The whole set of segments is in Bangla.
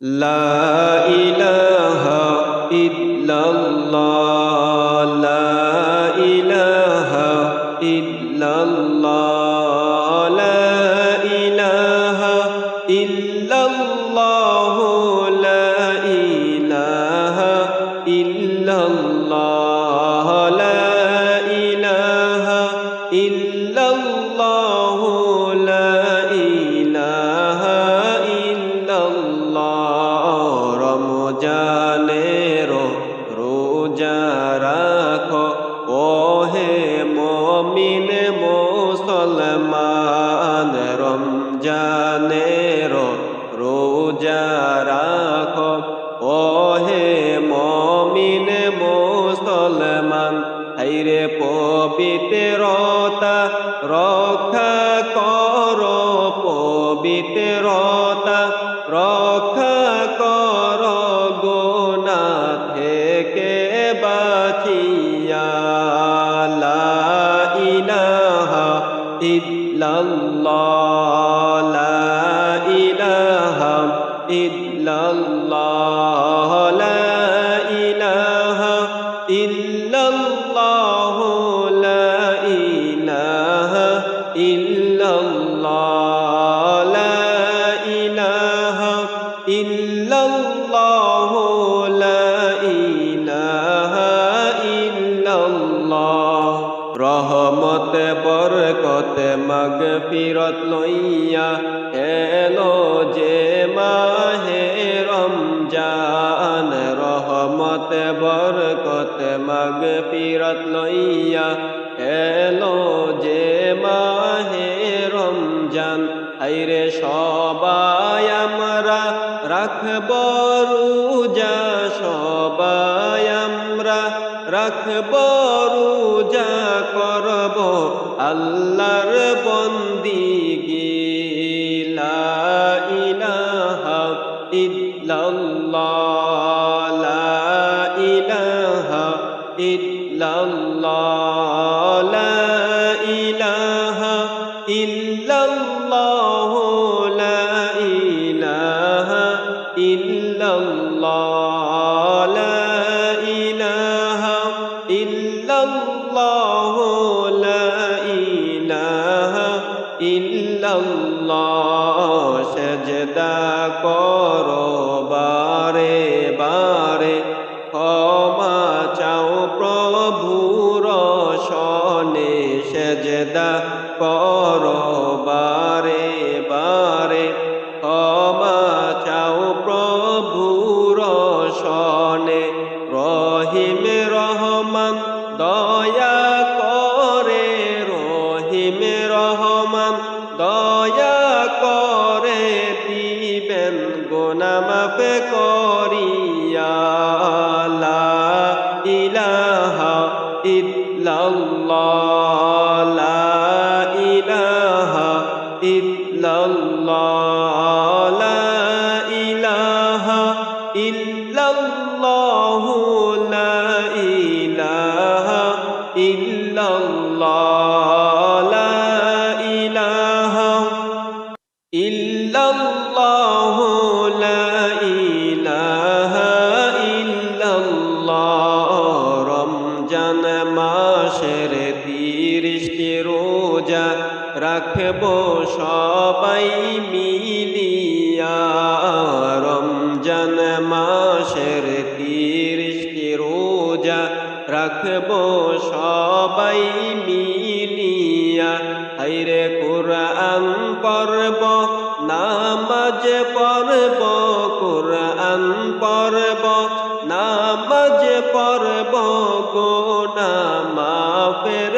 লা ইলা হাইরে পবিত্রতা রক্ষা কর পবিত্র রহমতে, বরকতে মগ ফিরত লইয়া এলো যে মাহে রমজান, রহমতে, বরকতে মগ ফিরত লইয়া এলো যে মাহে রমজান। আইরে সবাই আমরা রাখব রুজা, সবাই আমরা রাখব পূজা করব আল্লাহর বন্দি লা ইলাহা ইল্লাল্লাহ। লা ইলাহা ইল্লাল্লাহ। লা ইলাহা ইল্লা pecó. মাসের তিরিশটি রোজা রাখব সবাই মিলিয়া। হাইরে কোরআন পর্ব নামাজ পর্ব কোরআন পর্ব নামাজ পর্ব গো নামা ফের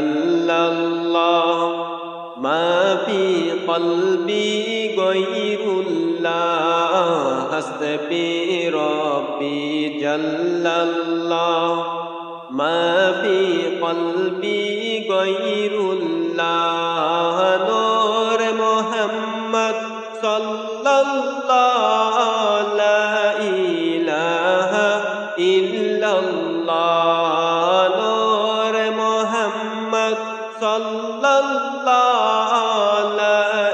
আল্লাহ মা ফি কলবি গৈরুল্লাহ। হসবি রব্বি জল্লাল্লাহ। মা ফি কলবি গৈরুল্লাহ।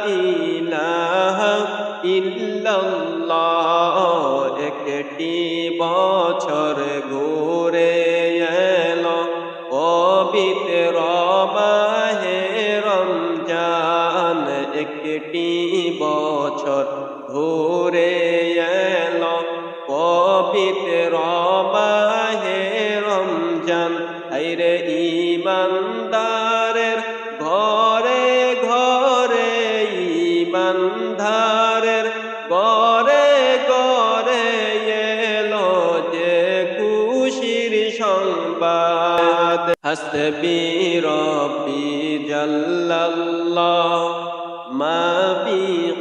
ইহ ইল্লাল্লাহ একটি বা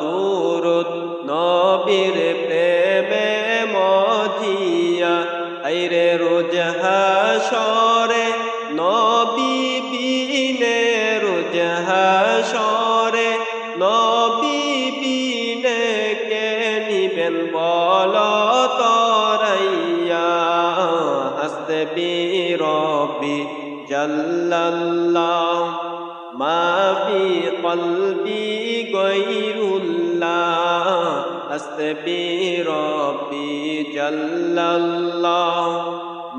দুরুদ নবীর প্রেমে মজিয়া। আইরে রোজ হাসরে নবী বিনে রোজ হাসরে নবী বিনে কে নিবেন বল তরাইয়া। হাসবি রব্বি জাল্লাল্লাহ মা ফি কলবি গৈরুল্লাহ হাসবি রব্বি জাল্লাল্লাহ।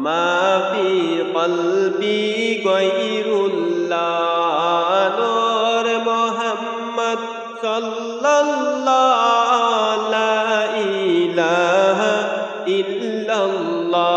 মা ফি কলবি গৈরুল্লাহ নূর মুহাম্মদ সাল্লাল্লাহ লা ইলাহা ইল্লাল্লাহ।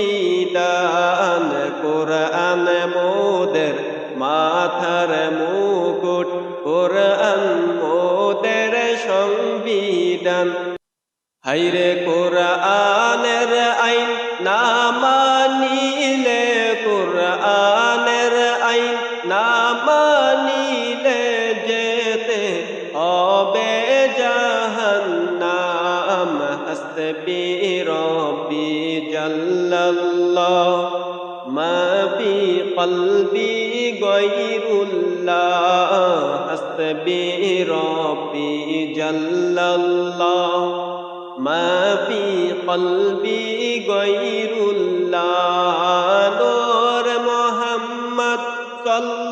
বিধান কোরআন মোদের মাথার মুকুট কোরআন মোদের সংবিধান। হাইরে الله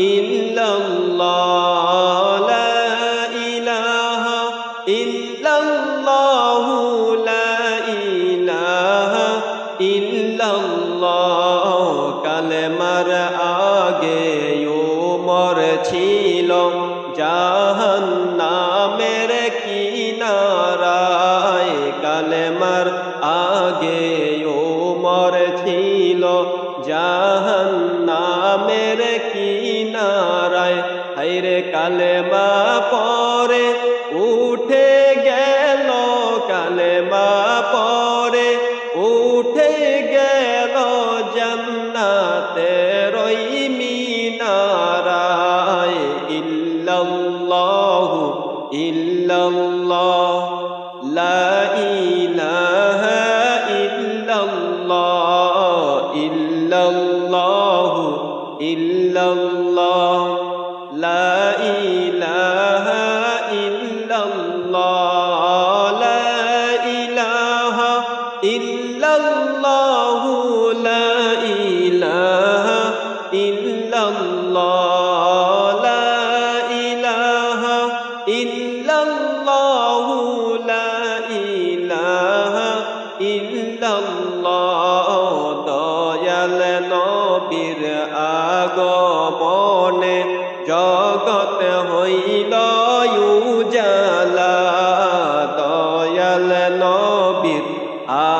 إلا الله. الله إلا الله. لا إله إلا الله Ah.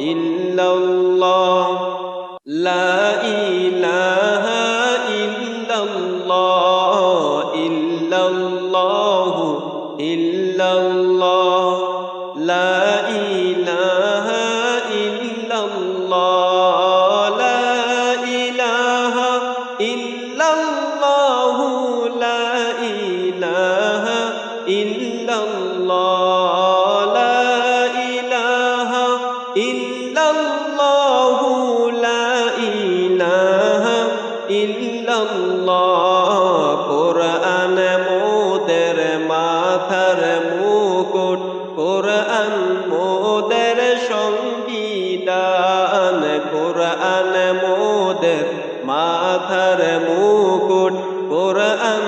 إلا মোদের সংবিধান কোরআন মোদের মাথার মুকুট কোরআন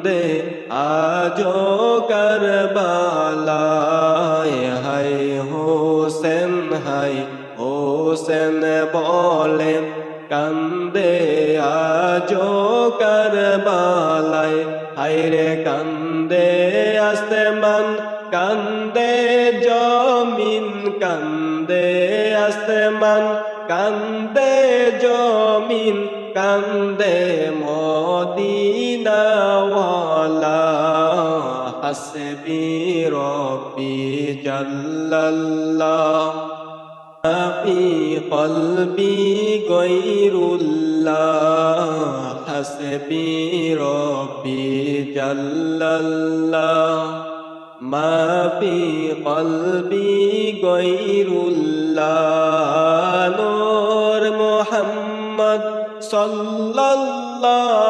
কান্দে আজো কারবালায় হাই হোসেন হাই হোসেন বলে কান্দে আজো কারবালায় হাইরে কান্দে আসমান, কান্দে জমিন, কান্দে আসমান, কান্দে জমিন, কান্দে মদিনাওয়ালা হাসবি রব্বি জাল্লাল্লাহ। আবি কলবি গায়রুল্লাহ হাসবি রব্বি জাল্লাল্লাহ। মাবি কলবি গায়রুল্লাহ নূর মুহাম্মদ সাল্লাল্লাহ।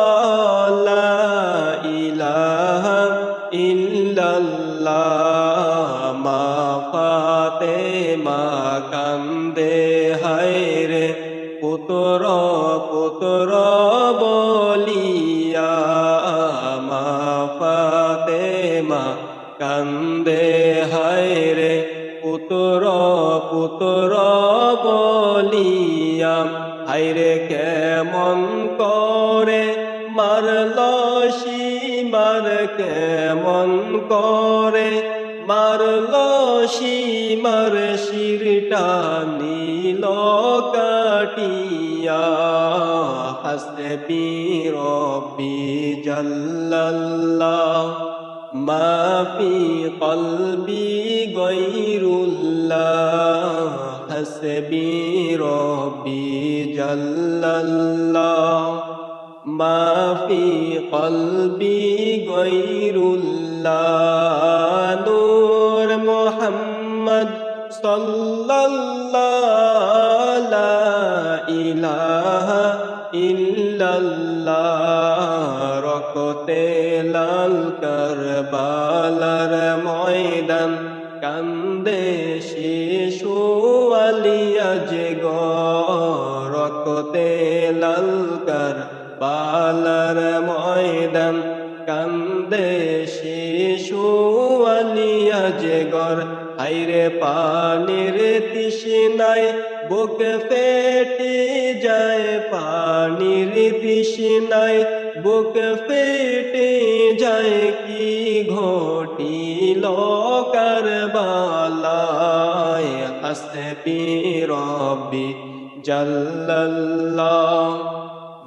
করে, মারল সীমার শিরটা, নীল কাটিয়া। হাসবি রব্বি জাল্লাল্লাহ মা ফি কলবি গৈরুল্লাহ। হাসবি রব্বি জাল্লাল্লাহ মা ফি কলবি গৈরুল্লাহ। নূর মোহাম্মদ সাল্লাল্লাহ ইলাহা ইল্লাল্লাহ রকতে লাল কারবালার ময়দান কান্দে শিশু আলিয়া যে রকতে লাল কার ময়দান কান্দে শিশু আলিয়া যে গর হাইরে পানির তৃষ্ণায় বুক ফেটে যায়, পানির তৃষ্ণায় বুক ফেটে যায়, কি ঘটিল কারবালায়? হাসবি রব্বি জাল্লাল্লাহ।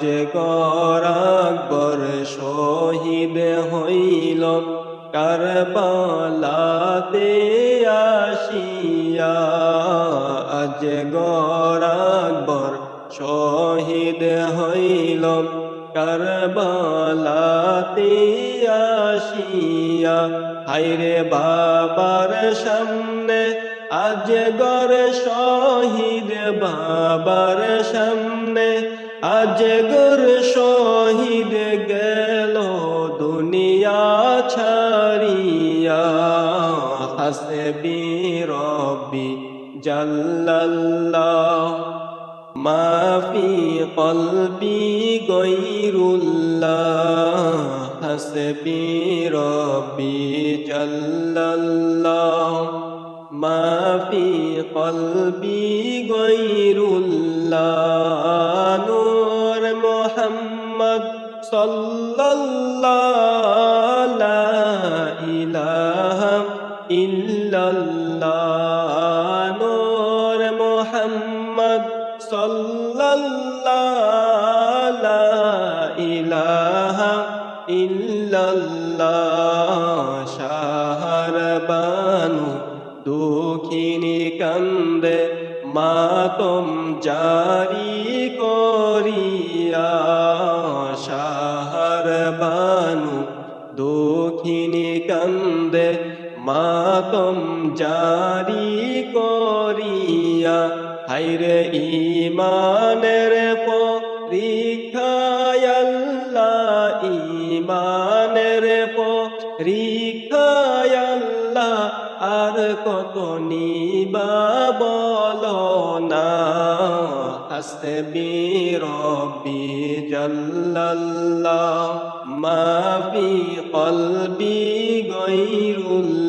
যে গরাকবর শহীদ হইল কারবালাতে আসিয়া। আজ গরাকবর শহীদ হইল কারবালাতে আসিয়া। হাইরে বাবার সামনে আজ গর শহীদ, বাবার সামনে আজ গর শহীদ গেল দুনিয়া ছাড়িয়া। হাসবি রব্বি জাল্লাল্লাহ। মা ফি কলবি গৈরুল্লাহ। হাসবি রব্বি জাল্লাল্লাহ। মা ফি কলবি গৈরুল্লাহ। ইল্লাল্লাহ মোহাম্মদ সাল্লাল্লাহ ইলাহা বানু দুঃখিনী কান্দে মাতম জারি করিয়া মাতম জারি করিয়া হাইরে ইমানের পরীক্ষায় ইমানের পরীক্ষায় আর কত নিবা বলো না। হাসবি রব্বি জাল্লাল্লাহ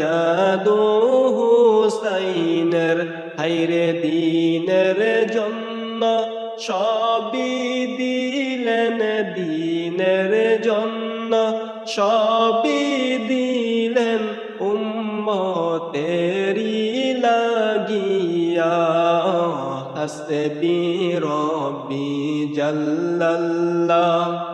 জাদু হুসাইনের হাইরে দিনের জন্য সবই দিলেন দিনের জন্য সবই দিলেন উম্মতেরি লাগিয়া। হাসবি রব্বি জাল্লাল্লাহ।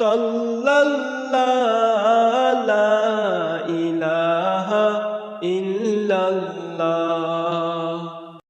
মোহাম্মদ